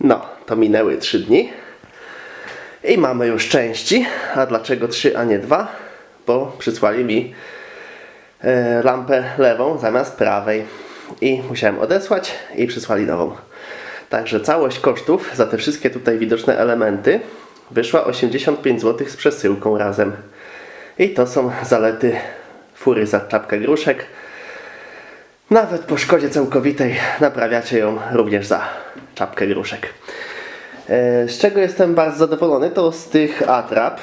No, to minęły 3 dni. I mamy już części. A dlaczego 3, a nie 2? Bo przysłali mi e, lampę lewą zamiast prawej. I musiałem odesłać i przysłali nową. Także całość kosztów za te wszystkie tutaj widoczne elementy wyszła 85 zł z przesyłką razem. I to są zalety fury za czapkę gruszek. Nawet po szkodzie całkowitej naprawiacie ją również za czapkę gruszek. E, Z czego jestem bardzo zadowolony, to z tych atrap.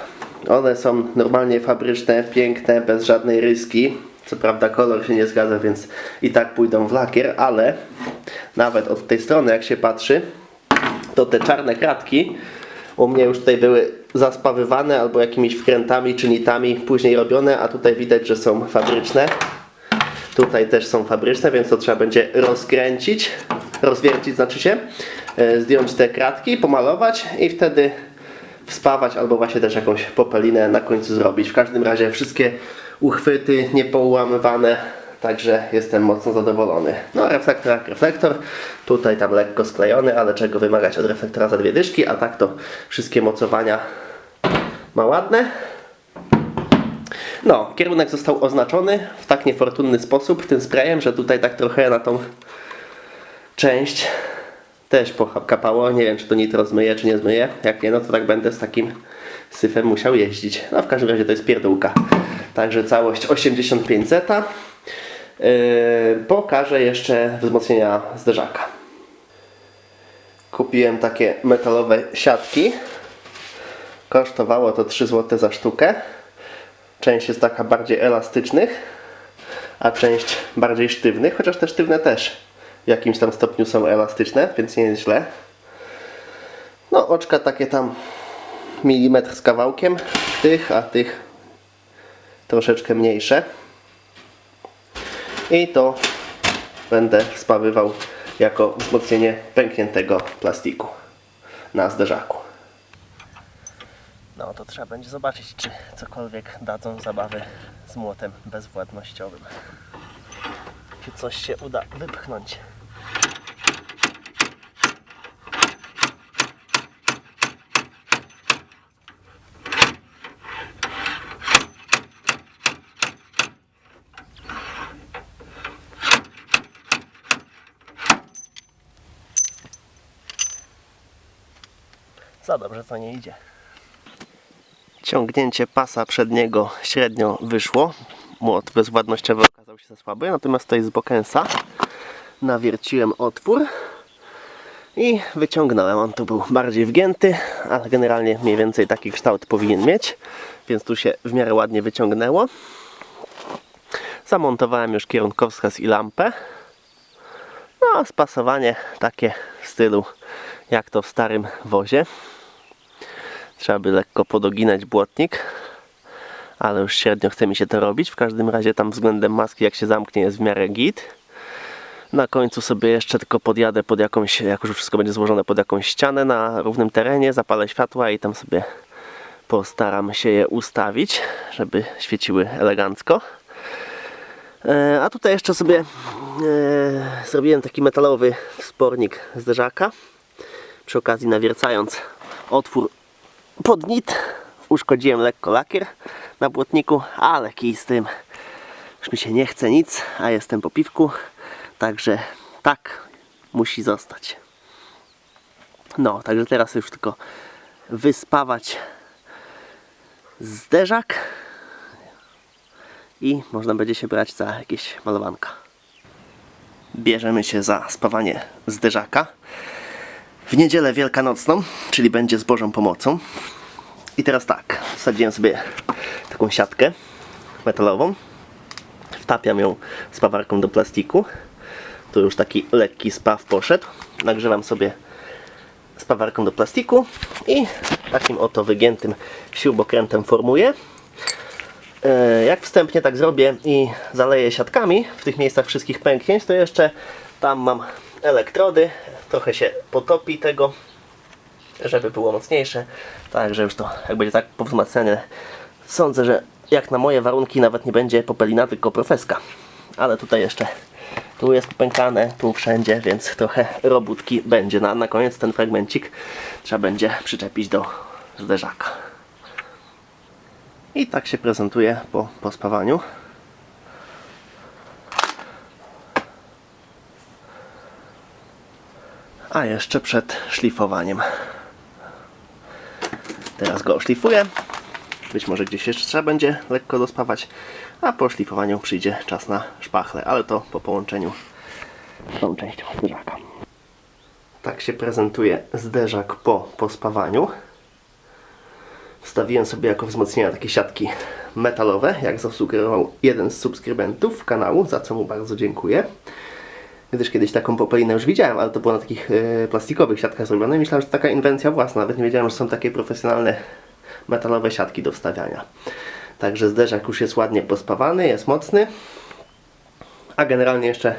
One są normalnie fabryczne, piękne, bez żadnej ryski. Co prawda kolor się nie zgadza, więc i tak pójdą w lakier, ale nawet od tej strony jak się patrzy, to te czarne kratki u mnie już tutaj były zaspawywane albo jakimiś wkrętami czy nitami później robione, a tutaj widać, że są fabryczne. Tutaj też są fabryczne, więc to trzeba będzie rozkręcić, rozwiercić znaczy się, e, zdjąć te kratki, pomalować i wtedy wspawać albo właśnie też jakąś popelinę na końcu zrobić. W każdym razie wszystkie uchwyty niepoułamywane, także jestem mocno zadowolony. No reflektor jak reflektor, tutaj tam lekko sklejony, ale czego wymagać od reflektora za dwie dyszki, a tak to wszystkie mocowania ma ładne. No, kierunek został oznaczony w tak niefortunny sposób tym sprayem, że tutaj tak trochę na tą część też pokapało. Nie wiem, czy to nitro zmyje, czy nie zmyje. Jak nie, no to tak będę z takim syfem musiał jeździć. No w każdym razie to jest pierdółka. Także całość 85 zeta. Yy, pokażę jeszcze wzmocnienia zderzaka. Kupiłem takie metalowe siatki. Kosztowało to 3 zł za sztukę. Część jest taka bardziej elastycznych, a część bardziej sztywnych, chociaż te sztywne też w jakimś tam stopniu są elastyczne, więc nie jest źle. No oczka takie tam milimetr z kawałkiem tych, a tych troszeczkę mniejsze. I to będę spawywał jako wzmocnienie pękniętego plastiku na zderzaku. No to trzeba będzie zobaczyć, czy cokolwiek dadzą zabawy z młotem bezwładnościowym. Czy coś się uda wypchnąć. Za dobrze to nie idzie. Ciągnięcie pasa przedniego średnio wyszło. Młot bezwładnościowy okazał się za słaby, natomiast to jest z Bokensa. Nawierciłem otwór i wyciągnąłem. On tu był bardziej wgięty, ale generalnie mniej więcej taki kształt powinien mieć, więc tu się w miarę ładnie wyciągnęło. Zamontowałem już kierunkowskaz i lampę. No, a spasowanie takie w stylu jak to w starym wozie. Trzeba by lekko podoginać błotnik, ale już średnio chce mi się to robić. W każdym razie tam względem maski jak się zamknie jest w miarę git. Na końcu sobie jeszcze tylko podjadę pod jakąś, jak już wszystko będzie złożone pod jakąś ścianę na równym terenie, zapalę światła i tam sobie postaram się je ustawić, żeby świeciły elegancko. E, A tutaj jeszcze sobie e, zrobiłem taki metalowy spornik zderzaka. Przy okazji nawiercając otwór pod nit uszkodziłem lekko lakier na błotniku, ale kij z tym już mi się nie chce nic, a jestem po piwku, także tak musi zostać. No, także teraz już tylko wyspawać zderzak i można będzie się brać za jakieś malowanka. Bierzemy się za spawanie zderzaka w niedzielę wielkanocną, czyli będzie z Bożą pomocą. I teraz tak, wsadziłem sobie taką siatkę metalową, wtapiam ją spawarką do plastiku. Tu już taki lekki spaw poszedł. Nagrzewam sobie spawarką do plastiku i takim oto wygiętym śrubokrętem formuję. E, Jak wstępnie tak zrobię i zaleję siatkami w tych miejscach wszystkich pęknięć, to jeszcze tam mam elektrody, trochę się potopi tego, żeby było mocniejsze. Także już to jak będzie tak powzmacniane, sądzę, że jak na moje warunki nawet nie będzie popelina, tylko profeska. Ale tutaj jeszcze Tu jest pękane, tu wszędzie, więc trochę robótki będzie. Na, na koniec ten fragmencik trzeba będzie przyczepić do zderzaka. I tak się prezentuje po pospawaniu. A jeszcze przed szlifowaniem. Teraz go oszlifuję. Być może gdzieś jeszcze trzeba będzie lekko dospawać, a po szlifowaniu przyjdzie czas na szpachlę, ale to po połączeniu z tą częścią zderzaka. Tak się prezentuje zderzak po pospawaniu. Wstawiłem sobie jako wzmocnienia takie siatki metalowe, jak zasugerował jeden z subskrybentów kanału, za co mu bardzo dziękuję. Gdyż kiedyś taką popelinę już widziałem, ale to było na takich e, plastikowych siatkach zrobione myślałem, że to taka inwencja własna. Nawet nie wiedziałem, że są takie profesjonalne metalowe siatki do wstawiania. Także zderzak już jest ładnie pospawany, jest mocny. A generalnie jeszcze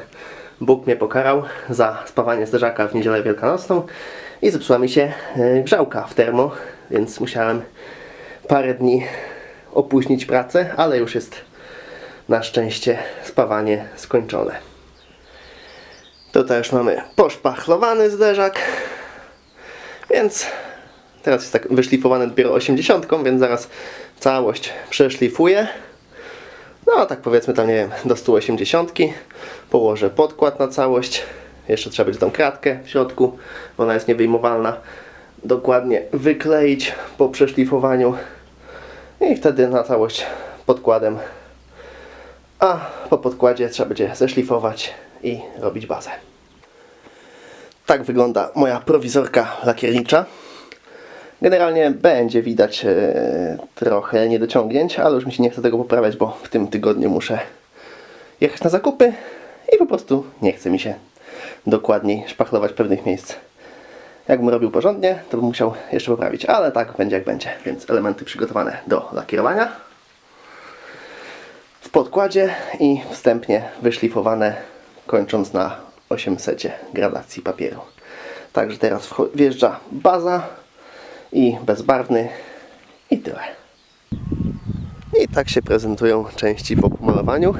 Bóg mnie pokarał za spawanie zderzaka w niedzielę wielkanocną i zepsuła mi się e, grzałka w termo, więc musiałem parę dni opóźnić pracę, ale już jest na szczęście spawanie skończone. Tutaj już mamy poszpachlowany zderzak, więc teraz jest tak wyszlifowany dopiero 80, więc zaraz całość przeszlifuję. No tak powiedzmy tam nie wiem, do 180. Położę podkład na całość. Jeszcze trzeba będzie tą kratkę w środku, bo ona jest niewyjmowalna. Dokładnie wykleić po przeszlifowaniu i wtedy na całość podkładem. A po podkładzie trzeba będzie zeszlifować i robić bazę. Tak wygląda moja prowizorka lakiernicza. Generalnie będzie widać e, trochę niedociągnięć, ale już mi się nie chce tego poprawiać, bo w tym tygodniu muszę jechać na zakupy i po prostu nie chce mi się dokładniej szpachlować pewnych miejsc. Jakbym robił porządnie, to bym musiał jeszcze poprawić, ale tak będzie jak będzie. Więc elementy przygotowane do lakierowania w podkładzie i wstępnie wyszlifowane, kończąc na 800 gradacji papieru. Także teraz wjeżdża baza i bezbarwny i tyle. I tak się prezentują części po pomalowaniu.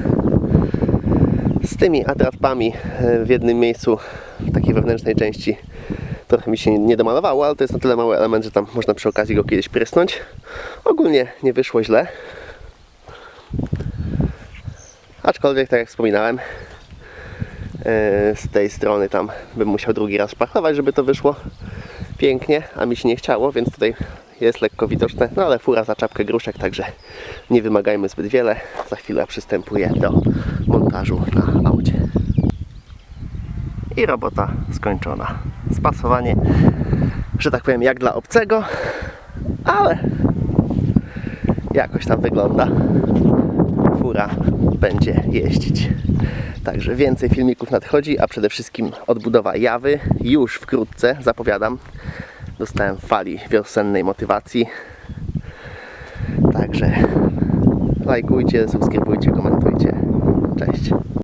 Z tymi atrapami e, w jednym miejscu, w takiej wewnętrznej części, trochę mi się nie domalowało, ale to jest na tyle mały element, że tam można przy okazji go kiedyś prysnąć. Ogólnie nie wyszło źle. Aczkolwiek, tak jak wspominałem, z tej strony tam bym musiał drugi raz szpachlować, żeby to wyszło pięknie, a mi się nie chciało, więc tutaj jest lekko widoczne, no ale fura za czapkę gruszek, także nie wymagajmy zbyt wiele. Za chwilę przystępuję do montażu na aucie. I robota skończona. Spasowanie, że tak powiem, jak dla obcego, ale jakoś tam wygląda. Fura będzie jeździć. Także więcej filmików nadchodzi, a przede wszystkim odbudowa jawy już wkrótce, zapowiadam. Dostałem fali wiosennej motywacji. Także lajkujcie, subskrybujcie, komentujcie. Cześć.